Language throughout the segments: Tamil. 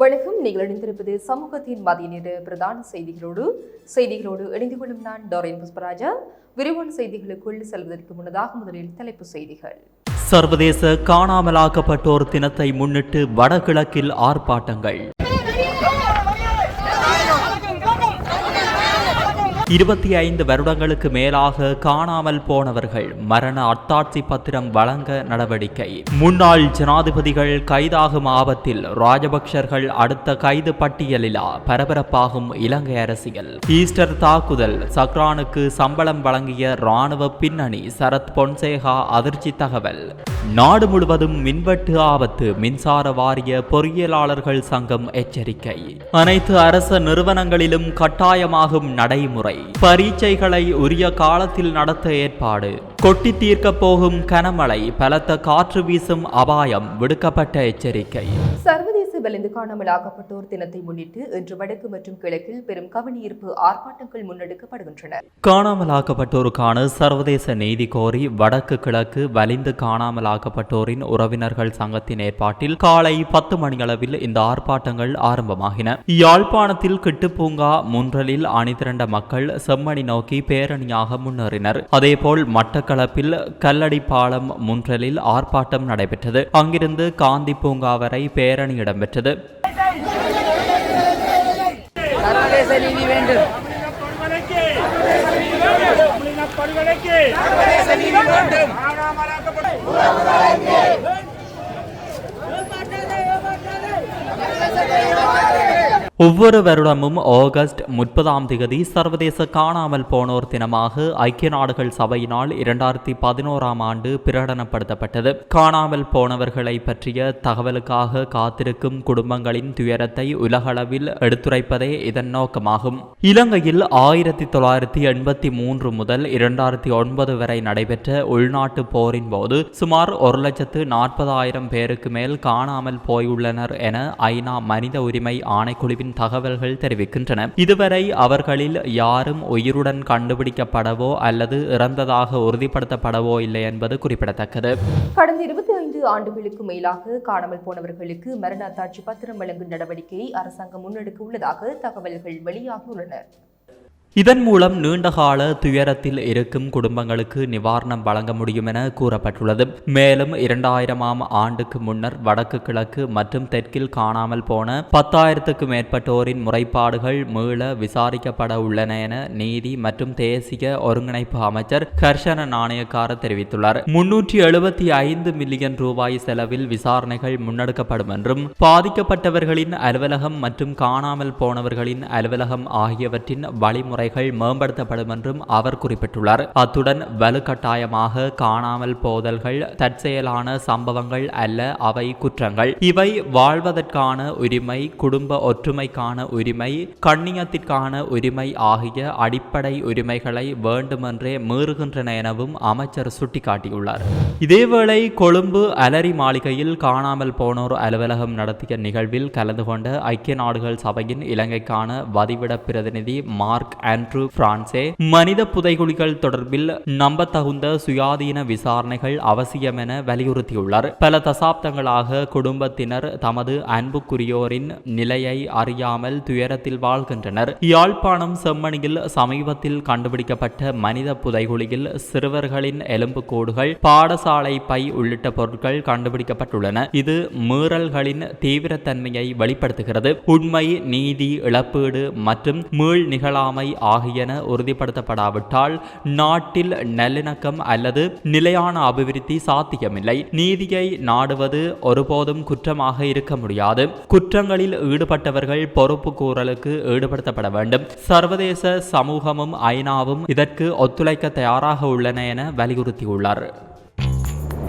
வணக்கம். நீங்கள் இணைந்திருப்பது சமூகத்தின் மதிய நேர பிரதான செய்திகளோடு செய்திகளோடு இணைந்து கொள்ளும் நான் டோரேன் புஷ்பராஜா. விரிவான செய்திகளுக்குள் செல்வதற்கு முன்னதாக முதலில் தலைப்பு செய்திகள். சர்வதேச காணாமலாக்கப்பட்டோர் தினத்தை முன்னிட்டு வடகிழக்கில் ஆர்ப்பாட்டங்கள். இருபத்தி ஐந்து வருடங்களுக்கு மேலாக காணாமல் போனவர்கள் மரண அத்தாட்சி பத்திரம் வழங்க நடவடிக்கை. முன்னாள் ஜனாதிபதிகள் கைதாகும் ஆபத்தில் ராஜபக்சர்கள் அடுத்த கைது பட்டியலிலா பரபரப்பாகும் இலங்கை அரசியல். ஈஸ்டர் தாக்குதல் சக்ரானுக்கு சம்பளம் வழங்கிய ராணுவ பின்னணி சரத் பொன்சேகா அதிர்ச்சி தகவல். நாடு முழுவதும் மின்வெட்டு ஆபத்து மின்சார வாரிய பொறியியலாளர்கள் சங்கம் எச்சரிக்கை. அனைத்து அரச நிறுவனங்களிலும் கட்டாயமாகும் நடைமுறை. பரீட்சைகளை உரிய காலத்தில் நடத்த ஏற்பாடு. கொட்டி தீர்க்க போகும் கனமழை பலத்த காற்று வீசும் அபாயம் விடுக்கப்பட்ட எச்சரிக்கை. சர்வ வலிந்து காணாமலாக்கப்பட்டோர் தினத்தை முன்னிட்டு இன்று வடக்கு மற்றும் கிழக்கில் பெரும் கவனஈர்ப்பு ஆர்ப்பாட்டங்கள் முன்னெடுக்கப்படுகின்றன. காணாமலாக்கப்பட்டோருக்கான சர்வதேச நீதி கோரி வடக்கு கிழக்கு வலிந்து காணாமலாக்கப்பட்டோரின் உறவினர்கள் சங்கத்தின் ஏற்பாட்டில் காலை பத்து மணியளவில் இந்த ஆர்ப்பாட்டங்கள் ஆரம்பமாகின. யாழ்ப்பாணத்தில் கிட்டுப்பூங்கா முன்றலில் அணிதிரண்ட மக்கள் செம்மணி நோக்கி பேரணியாக முன்னேறினர். அதேபோல் மட்டக்களப்பில் கல்லடி பாலம் முன்றலில் ஆர்ப்பாட்டம் நடைபெற்றது. அங்கிருந்து காந்தி பூங்கா வரை பேரணி இடம்பெற்றது சர்வதேச நீதி வேண்டும். ஒவ்வொரு வருடமும் ஆகஸ்ட் முப்பதாம் திகதி சர்வதேச காணாமல் போனோர் தினமாக ஐக்கிய நாடுகள் சபையினால் இரண்டாயிரத்தி பதினோராம் ஆண்டு பிரகடனப்படுத்தப்பட்டது. காணாமல் போனவர்களை பற்றிய தகவலுக்காக காத்திருக்கும் குடும்பங்களின் துயரத்தை உலகளவில் எடுத்துரைப்பதே இதன் நோக்கமாகும். இலங்கையில் ஆயிரத்தி தொள்ளாயிரத்தி எண்பத்தி மூன்று முதல் இரண்டாயிரத்தி ஒன்பது வரை நடைபெற்ற உள்நாட்டு போரின் போது சுமார் ஒரு லட்சத்து நாற்பதாயிரம் பேருக்கு மேல் காணாமல் போயுள்ளனர் என ஐநா மனித உரிமை ஆணைக்குழுவின் தகவல்கள் தெரிவிக்கின்றன. இதுவரை அவர்களில் யாரும் உயிருடன் கண்டுபிடிக்கப்படவோ அல்லது இறந்ததாக உறுதிப்படுத்தப்படவோ இல்லை என்பது குறிப்பிடத்தக்கது. கடந்த இருபத்தி ஐந்து ஆண்டுகளுக்கு மேலாக காணாமல் போனவர்களுக்கு மரண அத்தாட்சி பத்திரம் வழங்கும் நடவடிக்கையை அரசாங்கம் முன்னெடுக்க உள்ளதாக தகவல்கள் வெளியாகியுள்ளன. இதன் மூலம் நீண்டகால துயரத்தில் இருக்கும் குடும்பங்களுக்கு நிவாரணம் வழங்க முடியும் என கூறப்பட்டுள்ளது. மேலும் இரண்டாயிரமாம் ஆண்டுக்கு முன்னர் வடக்கு கிழக்கு மற்றும் தெற்கில் காணாமல் போன பத்தாயிரத்துக்கு மேற்பட்டோரின் முறைப்பாடுகள் மீள விசாரிக்கப்பட உள்ளன என நீதி மற்றும் தேசிய ஒருங்கிணைப்பு அமைச்சர் ஹர்ஷன நாணயக்கார தெரிவித்துள்ளார். முன்னூற்றி எழுபத்தி ஐந்து மில்லியன் ரூபாய் செலவில் விசாரணைகள் முன்னெடுக்கப்படும் என்றும் பாதிக்கப்பட்டவர்களின் அலுவலகம் மற்றும் காணாமல் போனவர்களின் அலுவலகம் ஆகியவற்றின் வழிமுறை முறைகள் மேம்படுத்தப்படும் என்றும் அவர் குறிப்பிட்டுள்ளார். அத்துடன் வலுக்கட்டாயமாக காணாமல் போதல்கள் தற்செயலான சம்பவங்கள் அல்ல அவை குற்றங்கள். இவை வாழ்வதற்கான உரிமை குடும்ப ஒற்றுமைக்கான உரிமை கண்ணியத்திற்கான உரிமை ஆகிய அடிப்படை உரிமைகளை வேண்டுமென்றே மீறுகின்றன எனவும் அமைச்சர் சுட்டிக்காட்டியுள்ளார். இதேவேளை கொழும்பு அலரி மாளிகையில் காணாமல் போனோர் அலுவலகம் நடத்திய நிகழ்வில் கலந்து கொண்ட ஐக்கிய நாடுகள் சபையின் இலங்கைக்கான வதிவிட பிரதிநிதி மார்க் ஆண்ட்ரூ பிரான்சே. மனித புதைகுழிகள் தொடர்பில் நம்பத்தகுந்த சுயாதீன விசாரணைகள் அவசியம் என வலியுறுத்தியுள்ளார். பல தசாப்தங்களாக குடும்பத்தினர் தமது அன்புக்குரியோரின் நிலையை அறியாமல் துயரத்தில் வாழ்கின்றனர். யாழ்ப்பாணம் செம்மணியில் சமீபத்தில் கண்டுபிடிக்கப்பட்ட மனித புதைகுழியில் சிறுவர்களின் எலும்புக்கூடுகள் பாடசாலை பை உள்ளிட்ட பொருட்கள் கண்டுபிடிக்கப்பட்டுள்ளன. இது மீறல்களின் தீவிரத்தன்மையை வெளிப்படுத்துகிறது. உண்மை நீதி இழப்பீடு மற்றும் மீள் நிகழாமை ஆகியன உறுதிப்படுத்தப்படாவிட்டால் நாட்டில் நல்லிணக்கம் அல்லது நிலையான அபிவிருத்தி சாத்தியமில்லை. நீதியை நாடுவது ஒருபோதும் குற்றமாக இருக்க முடியாது. குற்றங்களில் ஈடுபட்டவர்கள் பொறுப்பு கூறலுக்கு ஈடுபடுத்தப்பட வேண்டும். சர்வதேச சமூகமும் ஐநாவும் இதற்கு ஒத்துழைக்க தயாராக உள்ளன என வலியுறுத்தியுள்ளார்.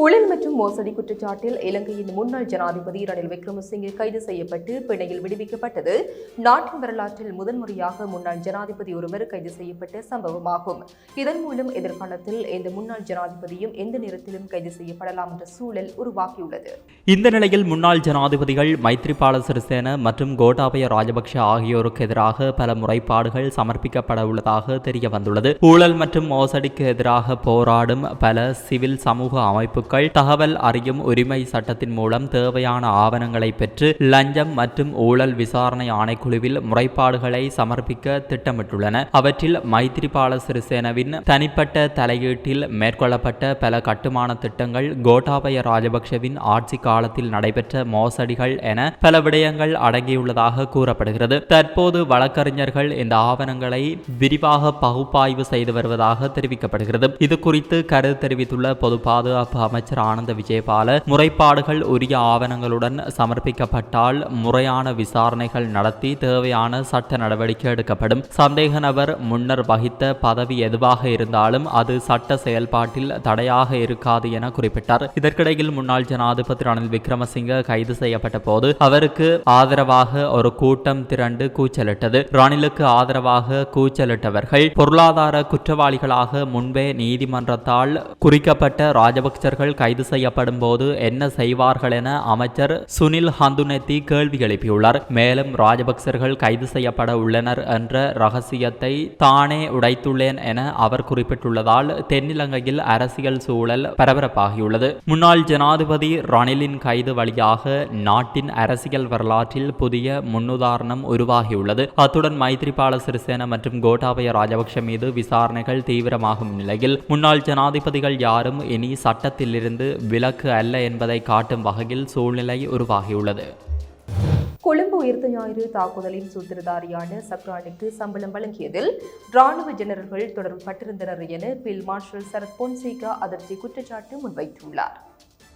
ஊழல் மற்றும் மோசடி குற்றச்சாட்டில் இலங்கையின் முன்னாள் ஜனாதிபதி ரணில் விக்ரமசிங்கே கைது செய்யப்பட்டு பிணையில் விடுவிக்கப்பட்டது. நாட்டின் வரலாற்றில் முதன்முறையாக முன்னாள் ஜனாதிபதி ஒருவர் கைது செய்யப்பட்ட சம்பவமாகும். இதன் மூலம் எதிர்காலத்தில் இந்த முன்னாள் ஜனாதிபதியும் எந்த நேரத்திலும் கைது செய்யப்படலாம் என்ற சூழல் உருவாகியுள்ளது. இந்த நிலையில் முன்னாள் ஜனாதிபதிகள் மைத்ரிபால சிறிசேன மற்றும் கோட்டாபய ராஜபக்ஷ ஆகியோருக்கு எதிராக பல முறைப்பாடுகள் சமர்ப்பிக்கப்பட உள்ளதாக தெரிய வந்துள்ளது ஊழல் மற்றும் மோசடிக்கு எதிராக போராடும் பல சிவில் சமூக அமைப்பு அமைப்புகள் தகவல் அறியும் உரிமை சட்டத்தின் மூலம் தேவையான ஆவணங்களை பெற்று லஞ்சம் மற்றும் ஊழல் விசாரணை ஆணைக்குழுவில் முறைப்பாடுகளை சமர்ப்பிக்க திட்டமிட்டுள்ளன. அவற்றில் மைத்ரிபால சிறிசேனவின் தனிப்பட்ட தலையீட்டில் மேற்கொள்ளப்பட்ட பல கட்டுமான திட்டங்கள் கோட்டாபய ராஜபக்ஷவின் ஆட்சி காலத்தில் நடைபெற்ற மோசடிகள் என பல விடயங்கள் அடங்கியுள்ளதாக கூறப்படுகிறது. தற்போது வழக்கறிஞர்கள் இந்த ஆவணங்களை விரிவாக பகுப்பாய்வு செய்து வருவதாக தெரிவிக்கப்படுகிறது. இது குறித்து கருத்து தெரிவித்துள்ள பொது பாதுகாப்பு அமைச்சர் ஆனந்த விஜயபால முறைப்பாடுகள் உரிய ஆவணங்களுடன் சமர்ப்பிக்கப்பட்டால் முறையான விசாரணைகள் நடத்தி தேவையான சட்ட நடவடிக்கை எடுக்கப்படும். சந்தேக நபர் முன்னர் வகித்த பதவி எதுவாக இருந்தாலும் அது சட்ட செயல்பாட்டில் தடையாக இருக்காது என குறிப்பிட்டார். இதற்கிடையில் முன்னாள் ஜனாதிபதி ரணில் விக்ரமசிங்க கைது செய்யப்பட்ட போது அவருக்கு ஆதரவாக ஒரு கூட்டம் திரண்டு கூச்சலிட்டது. ரணிலுக்கு ஆதரவாக கூச்சலிட்டவர்கள் பொருளாதார குற்றவாளிகளாக முன்பே நீதிமன்றத்தால் குறிக்கப்பட்ட ராஜபக்சர்கள் கைது செய்யப்படும் போது என்ன செய்வார்கள் என அமைச்சர் சுனில் ஹந்துனெத்தி கேள்வி எழுப்பியுள்ளார். மேலும் ராஜபக்சர்கள் கைது செய்யப்பட உள்ளனர் என்ற ரகசியத்தை தானே உடைத்துள்ளேன் என அவர் குறிப்பிட்டுள்ளதால் தென்னிலங்கையில் அரசியல் சூழல் பரபரப்பாகியுள்ளது. முன்னாள் ஜனாதிபதி ரணிலின் கைது வழியாக நாட்டின் அரசியல் வரலாற்றில் புதிய முன்னுதாரணம் உருவாகியுள்ளது. அத்துடன் மைத்ரிபால சிறிசேன மற்றும் கோட்டாபய ராஜபக்ஷ மீது விசாரணைகள் தீவிரமாகும் நிலையில் முன்னாள் ஜனாதிபதிகள் யாரும் இனி சட்டத்தில் சட்டத்திலிருந்து விலக்கு அல்ல என்பதை காட்டும் வகையில் சூழ்நிலை உருவாகியுள்ளது. கொழும்பு உயிர்த்த ஞாயிறு தாக்குதலின் சூத்திரதாரியான சப்ரானுக்கு சம்பளம் வழங்கியதில் ராணுவ ஜெனரல்கள் தொடர்பு பட்டிருந்தனர் என பில் மார்ஷல் சரத் பொன்சேகா அதிர்ச்சி குற்றச்சாட்டு முன்வைத்துள்ளார்.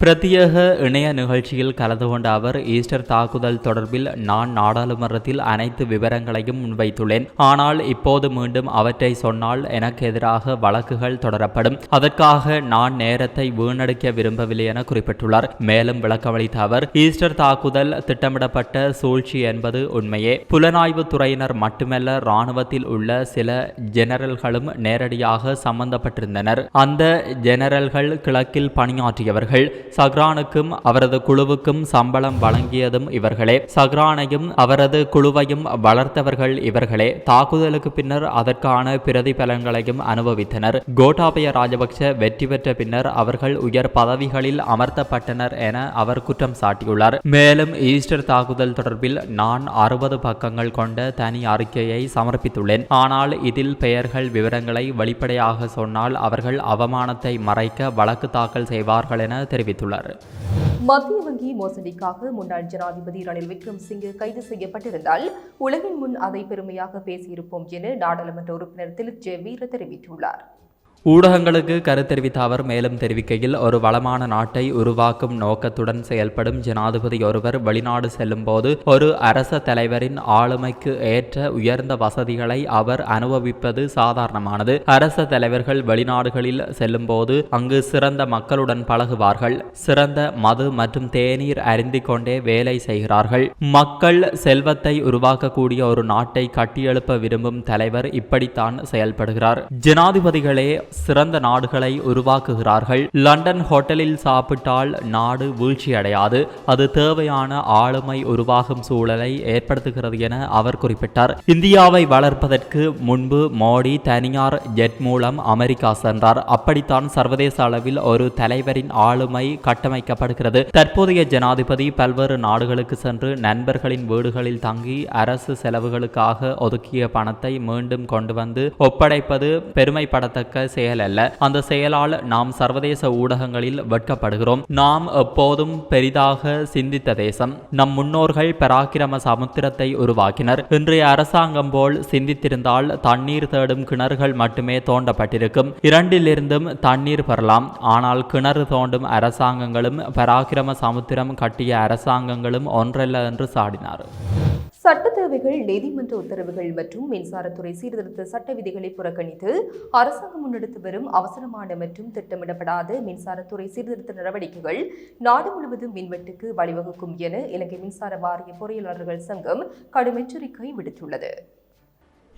பிரத்யேக இணைய நிகழ்ச்சியில் கலந்து கொண்ட அவர் ஈஸ்டர் தாக்குதல் தொடர்பில் நான் நாடாளுமன்றத்தில் அனைத்து விவரங்களையும் முன்வைத்துள்ளேன். ஆனால் இப்போது மீண்டும் அவற்றை சொன்னால் எனக்கு எதிராக வழக்குகள் தொடரப்படும். அதற்காக நான் நேரத்தை வீணடிக்க விரும்பவில்லை என குறிப்பிட்டுள்ளார். மேலும் விளக்கமளித்த அவர் ஈஸ்டர் தாக்குதல் திட்டமிடப்பட்ட சூழ்ச்சி என்பது உண்மையே. புலனாய்வு துறையினர் மட்டுமல்ல இராணுவத்தில் உள்ள சில ஜெனரல்களும் நேரடியாக சம்பந்தப்பட்டிருந்தனர். அந்த ஜெனரல்கள் கிழக்கில் பணியாற்றியவர்கள். சஹ்ரானுக்கும் அவரது குழுவுக்கும் சம்பளம் வழங்கியதும் இவர்களே. சஹ்ரானையும் அவரது குழுவையும் வளர்த்தவர்கள் இவர்களே. தாக்குதலுக்கு பின்னர் அதற்கான பிரதிபலன்களையும் அனுபவித்தனர். கோட்டாபய ராஜபக்ஷ வெற்றி பெற்ற பின்னர் அவர்கள் உயர் பதவிகளில் அமர்த்தப்பட்டனர் என அவர் குற்றம் சாட்டியுள்ளார். மேலும் ஈஸ்டர் தாக்குதல் தொடர்பில் நான் அறுபது பக்கங்கள் கொண்ட தனி அறிக்கையை சமர்ப்பித்துள்ளேன். ஆனால் இதில் பெயர்கள் விவரங்களை வெளிப்படையாக சொன்னால் அவர்கள் அவமானத்தை மறைக்க வழக்கு தாக்கல் செய்வார்கள் என தெரிவித்தார் தெரிவித்துள்ளார். மத்திய வங்கி மோசடிக்காக முன்னாள் ஜனாதிபதி ரணில் விக்ரம்சிங்கே கைது செய்யப்பட்டிருந்தால் உலகின் முன் அதை பெருமையாக பேசியிருப்போம் என நாடாளுமன்ற உறுப்பினர் திலிப் ஜெ வீர தெரிவித்துள்ளார். ஊடகங்களுக்கு கருத்தெரிவித்த அவர் மேலும் தெரிவிக்கையில் ஒரு வளமான நாட்டை உருவாக்கும் நோக்கத்துடன் செயல்படும் ஜனாதிபதி ஒருவர் வெளிநாடு செல்லும் போது ஒரு அரச தலைவரின் ஆளுமைக்கு ஏற்ற உயர்ந்த வசதிகளை அவர் அனுபவிப்பது சாதாரணமானது. அரச தலைவர்கள் வெளிநாடுகளில் செல்லும் போது அங்கு சிறந்த மக்களுடன் பழகுவார்கள். சிறந்த மது மற்றும் தேநீர் அருந்திக் கொண்டே வேலை செய்கிறார்கள். மக்கள் செல்வத்தை உருவாக்கக்கூடிய ஒரு நாட்டை கட்டியெழுப்ப விரும்பும் தலைவர் இப்படித்தான் செயல்படுகிறார். ஜனாதிபதிகளே சிறந்த நாடுகளை உருவாக்குகிறார்கள். லண்டன் ஹோட்டலில் சாப்பிட்டால் நாடு வீழ்ச்சியடையாது. அது தேவையான ஆளுமை உருவாகும் சூழலை ஏற்படுத்துகிறது என அவர் குறிப்பிட்டார். இந்தியாவை வளர்ப்பதற்கு முன்பு மோடி தனியார் ஜெட் மூலம் அமெரிக்கா சென்றார். அப்படித்தான் சர்வதேச அளவில் ஒரு தலைவரின் ஆளுமை கட்டமைக்கப்படுகிறது. தற்போதைய ஜனாதிபதி பல்வேறு நாடுகளுக்கு சென்று நண்பர்களின் வீடுகளில் தங்கி அரசு செலவுகளுக்காக ஒதுக்கிய பணத்தை மீண்டும் கொண்டு வந்து ஒப்படைப்பது பெருமைப்படத்தக்க செயல் அல்ல அந்த செயலால் நாம் சர்வதேச ஊடகங்களில் வெட்கப்படுகிறோம். நாம் எப்போதும் பெரிதாக சிந்தித்த தேசம். நம் முன்னோர்கள் பராக்கிரம சமுத்திரத்தை உருவாக்கினர். இன்றைய அரசாங்கம் போல் சிந்தித்திருந்தால் தண்ணீர் தேடும் கிணறுகள் மட்டுமே தோண்டப்பட்டிருக்கும். இரண்டிலிருந்தும் தண்ணீர் பெறலாம். ஆனால் கிணறு தோண்டும் அரசாங்கங்களும் பராக்கிரம சமுத்திரம் கட்டிய அரசாங்கங்களும் ஒன்றல்ல என்று சாடினார். சட்ட தேவைகள் நீதிமன்ற உத்தரவுகள் மற்றும் மின்சாரத்துறை சீர்திருத்த சட்ட விதிகளை புறக்கணித்து அரசாங்கம் முன்னெடுத்து வரும் அவசரமான மற்றும் திட்டமிடப்படாத மின்சாரத்துறை சீர்திருத்த நடவடிக்கைகள் நாடு முழுவதும் மின்வெட்டுக்கு வழிவகுக்கும் என இலங்கை மின்சார வாரிய பொறியாளர்கள் சங்கம் கடும் எச்சரிக்கை விடுத்துள்ளது.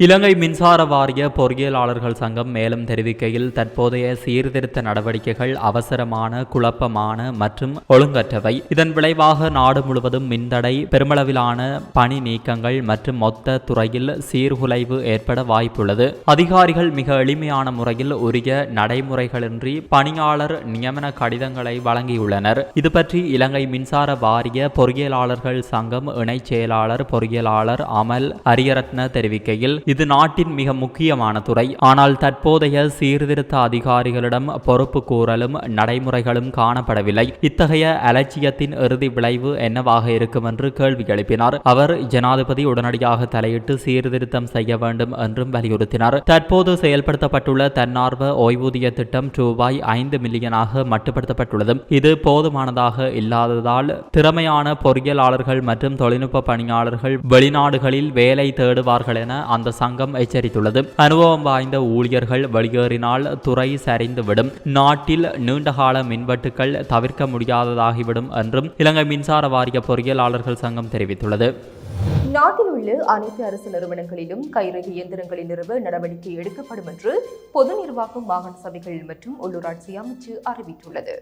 இலங்கை மின்சார வாரிய பொறியியலாளர்கள் சங்கம் மேலும் தெரிவிக்கையில் தற்போதைய சீர்திருத்த நடவடிக்கைகள் அவசரமான குழப்பமான மற்றும் ஒழுங்கற்றவை. இதன் விளைவாக நாடு முழுவதும் மின்தடை பெருமளவிலான பணி நீக்கங்கள் மற்றும் மொத்த துறையில் சீர்குலைவு ஏற்பட வாய்ப்புள்ளது. அதிகாரிகள் மிக எளிமையான முறையில் உரிய நடைமுறைகளின்றி பணியாளர் நியமன கடிதங்களை வழங்கியுள்ளனர். இது பற்றி இலங்கை மின்சார வாரிய பொறியியலாளர்கள் சங்கம் இணைச் செயலாளர் பொறியியலாளர் அமல் அரியரத்ன தெரிவிக்கையில் இது நாட்டின் மிக முக்கியமான துறை. ஆனால் தற்போதைய சீர்திருத்த அதிகாரிகளிடம் பொறுப்பு கூறலும் நடைமுறைகளும் காணப்படவில்லை. இத்தகைய அலட்சியத்தின் இறுதி விளைவு என்னவாக இருக்கும் என்று கேள்வி எழுப்பினார். அவர் ஜனாதிபதி உடனடியாக தலையிட்டு சீர்திருத்தம் செய்ய வேண்டும் என்றும் வலியுறுத்தினார். தற்போது செயல்படுத்தப்பட்டுள்ள தன்னார்வ ஓய்வூதிய திட்டம் ரூபாய் ஐந்து மில்லியனாக மட்டுப்படுத்தப்பட்டுள்ளது. இது போதுமானதாக இல்லாததால் திறமையான பொறியியலாளர்கள் மற்றும் தொழில்நுட்ப பணியாளர்கள் வெளிநாடுகளில் வேலை தேடுவார்கள் என அந்த சங்கம் எச்சரித்துள்ளது. அனுபவம் வாய்ந்த ஊழியர்கள் வெளியேறினால் துறை சரிந்துவிடும். நாட்டில் நீண்டகால மின்வெட்டுக்கள் தவிர்க்க முடியாததாகிவிடும் என்றும் இலங்கை மின்சார வாரிய பொறியியலாளர்கள் சங்கம் தெரிவித்துள்ளது. நாட்டில் உள்ள அனைத்து அரசு நிறுவனங்களிலும் கைரேகை இயந்திரங்களை நிறுவ நடவடிக்கை எடுக்கப்படும் என்று பொது நிர்வாகம் மாகாண சபைகள் மற்றும் உள்ளூராட்சி அமைச்சு அறிவித்துள்ளது.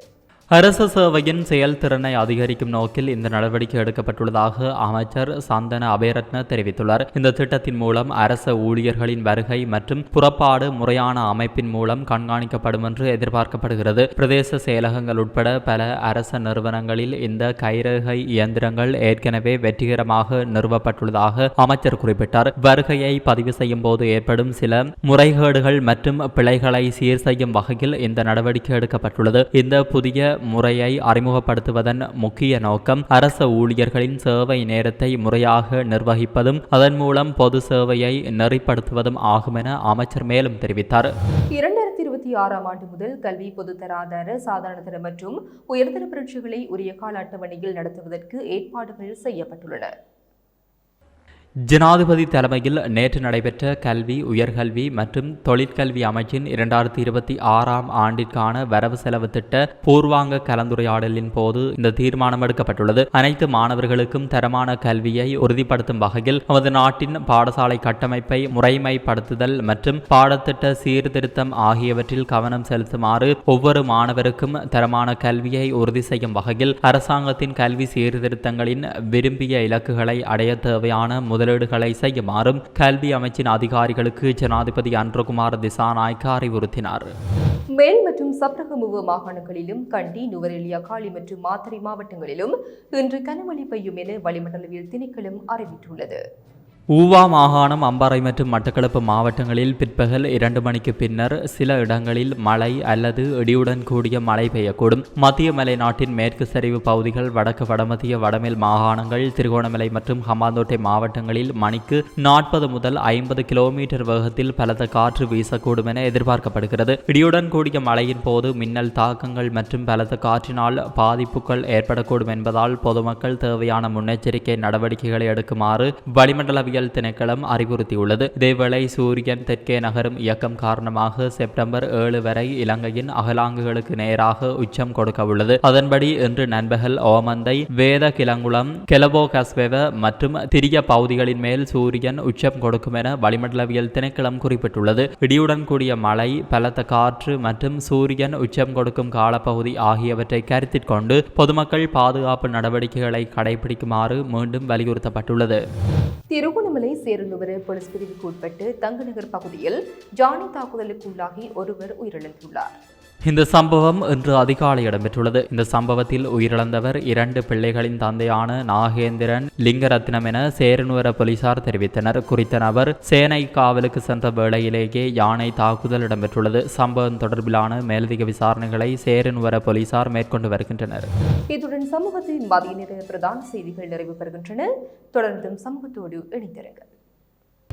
அரச சேவையின் செயல்திறனை அதிகரிக்கும் நோக்கில் இந்த நடவடிக்கை எடுக்கப்பட்டுள்ளதாக அமைச்சர் சந்தன அபேரத்ன தெரிவித்துள்ளார். இந்த திட்டத்தின் மூலம் அரச ஊழியர்களின் வருகை மற்றும் புறப்பாடு முறையான அமைப்பின் மூலம் கண்காணிக்கப்படும் என்று எதிர்பார்க்கப்படுகிறது. பிரதேச செயலகங்கள் உட்பட பல அரச நிறுவனங்களில் இந்த கைரேகை இயந்திரங்கள் ஏற்கனவே வெற்றிகரமாக நிறுவப்பட்டுள்ளதாக அமைச்சர் குறிப்பிட்டார். வருகையை பதிவு செய்யும் போது ஏற்படும் சில முறைகேடுகள் மற்றும் பிழைகளை சீர் செய்யும் வகையில் இந்த நடவடிக்கை எடுக்கப்பட்டுள்ளது. இந்த புதிய முறையை அறிமுகப்படுத்துவதன் முக்கிய நோக்கம் அரச ஊழியர்களின் சேவை நேரத்தை முறையாக நிர்வகிப்பதும் அதன் மூலம் பொது சேவையை நெறிப்படுத்துவதும் ஆகும் என அமைச்சர் மேலும் தெரிவித்தார். இரண்டாயிரத்தி இருபத்தி ஆறாம் ஆண்டு முதல் கல்வி பொதுத்தராதர சாதாரணதர மற்றும் உயர்தர பரீட்சைகளை உரிய கால அட்டவணையில் நடத்துவதற்கு ஏற்பாடுகள் செய்யப்பட்டுள்ளன. ஜனாதிபதி தலைமையில் நேற்று நடைபெற்ற கல்வி உயர்கல்வி மற்றும் தொழிற்கல்வி அமைச்சின் இரண்டாயிரத்தி இருபத்தி ஆறாம் ஆண்டிற்கான வரவு செலவு திட்ட பூர்வாங்க கலந்துரையாடலின் போது இந்த தீர்மானம் எடுக்கப்பட்டுள்ளது. அனைத்து மாணவர்களுக்கும் தரமான கல்வியை உறுதிப்படுத்தும் வகையில் நமது நாட்டின் பாடசாலை கட்டமைப்பை முறைமைப்படுத்துதல் மற்றும் பாடத்திட்ட சீர்திருத்தம் ஆகியவற்றில் கவனம் செலுத்துமாறு ஒவ்வொரு மாணவருக்கும் தரமான கல்வியை உறுதி செய்யும் வகையில் அரசாங்கத்தின் கல்வி சீர்திருத்தங்களின் விரும்பிய இலக்குகளை அடைய தேவையான முதல் முதலீடுகளை செய்யுமாறும் கல்வி அமைச்சின் அதிகாரிகளுக்கு ஜனாதிபதி அன்றகுமார் திசாநாயக்க அறிவுறுத்தினார். மேல் மற்றும் சப்ரகமுவ மாகாணங்களிலும் கண்டி நுவரெலியா காலி மற்றும் மாத்தறை மாவட்டங்களிலும் இன்று கனமழை பெய்யும் என வளிமண்டலவியல் திணைக்களம் அறிவித்துள்ளது. ஊவா மாகாணம் அம்பாறை மற்றும் மட்டக்களப்பு மாவட்டங்களில் பிற்பகல் இரண்டு மணிக்கு பின்னர் சில இடங்களில் மழை அல்லது இடியுடன் கூடிய மழை பெய்யக்கூடும். மத்திய மலை நாட்டின் மேற்கு சரிவு பகுதிகள் வடக்கு வடமத்திய வடமேல் மாகாணங்கள் திருகோணமலை மற்றும் ஹம்பாந்தோட்டை மாவட்டங்களில் மணிக்கு நாற்பது முதல் ஐம்பது கிலோமீட்டர் வேகத்தில் பலத்த காற்று வீசக்கூடும் என எதிர்பார்க்கப்படுகிறது. இடியுடன் கூடிய மழையின் போது மின்னல் தாக்கங்கள் மற்றும் பலத்த காற்றினால் பாதிப்புகள் ஏற்படக்கூடும் என்பதால் பொதுமக்கள் தேவையான முன்னெச்சரிக்கை நடவடிக்கைகளை எடுக்குமாறு வளிமண்டலவியல் அறிவியல் திணைக்களம் அறிவுறுத்தியுள்ளது. இதேவேளை சூரியன் தெற்கே நகரும் இயக்கம் காரணமாக செப்டம்பர் ஏழு வரை இலங்கையின் அகலாங்குகளுக்கு நேராக உச்சம் கொடுக்க உள்ளது அதன்படி இன்று நண்பகல் ஓமந்தை வேத கிளங்குளம் கெலபோ கஸ்வெவ மற்றும் திரிய பகுதிகளின் மேல் சூரியன் உச்சம் கொடுக்கும் என வளிமண்டலவியல் திணைக்களம் குறிப்பிட்டுள்ளது. இடியுடன் கூடிய மழை பலத்த காற்று மற்றும் சூரியன் உச்சம் கொடுக்கும் காலப்பகுதி ஆகியவற்றை கருத்தில் கொண்டு பொதுமக்கள் பாதுகாப்பு நடவடிக்கைகளை கடைபிடிக்குமாறு மீண்டும் வலியுறுத்தப்பட்டுள்ளது. திருகுண திருவண்ணாமலை சேருநுவர போலீஸ் பிரிவுக்கு உட்பட்டு தங்கநகர் பகுதியில் ஜானி தாக்குதலுக்கு உள்ளாகி ஒருவர் உயிரிழந்துள்ளார். இந்த சம்பவம் இன்று அதிகாலை இடம்பெற்றுள்ளது. இந்த சம்பவத்தில் உயிரிழந்தவர் இரண்டு பிள்ளைகளின் தந்தையான நாகேந்திரன் லிங்கரத்னம் என சேரனுவர போலீசார் தெரிவித்தனர். குறித்த நபர் சேனை காவலுக்கு சென்ற வேளையிலேயே யானை தாக்குதல் இடம்பெற்றுள்ளது. சம்பவம் தொடர்பிலான மேலதிக விசாரணைகளை சேரனுவர போலீசார் மேற்கொண்டு வருகின்றனர். இத்துடன் சமூகத்தின் மதிய பிரதான செய்திகள் நிறைவு பெறுகின்றன. தொடர்ந்தும் சமூகத்தோடு இணைந்திருங்கள்.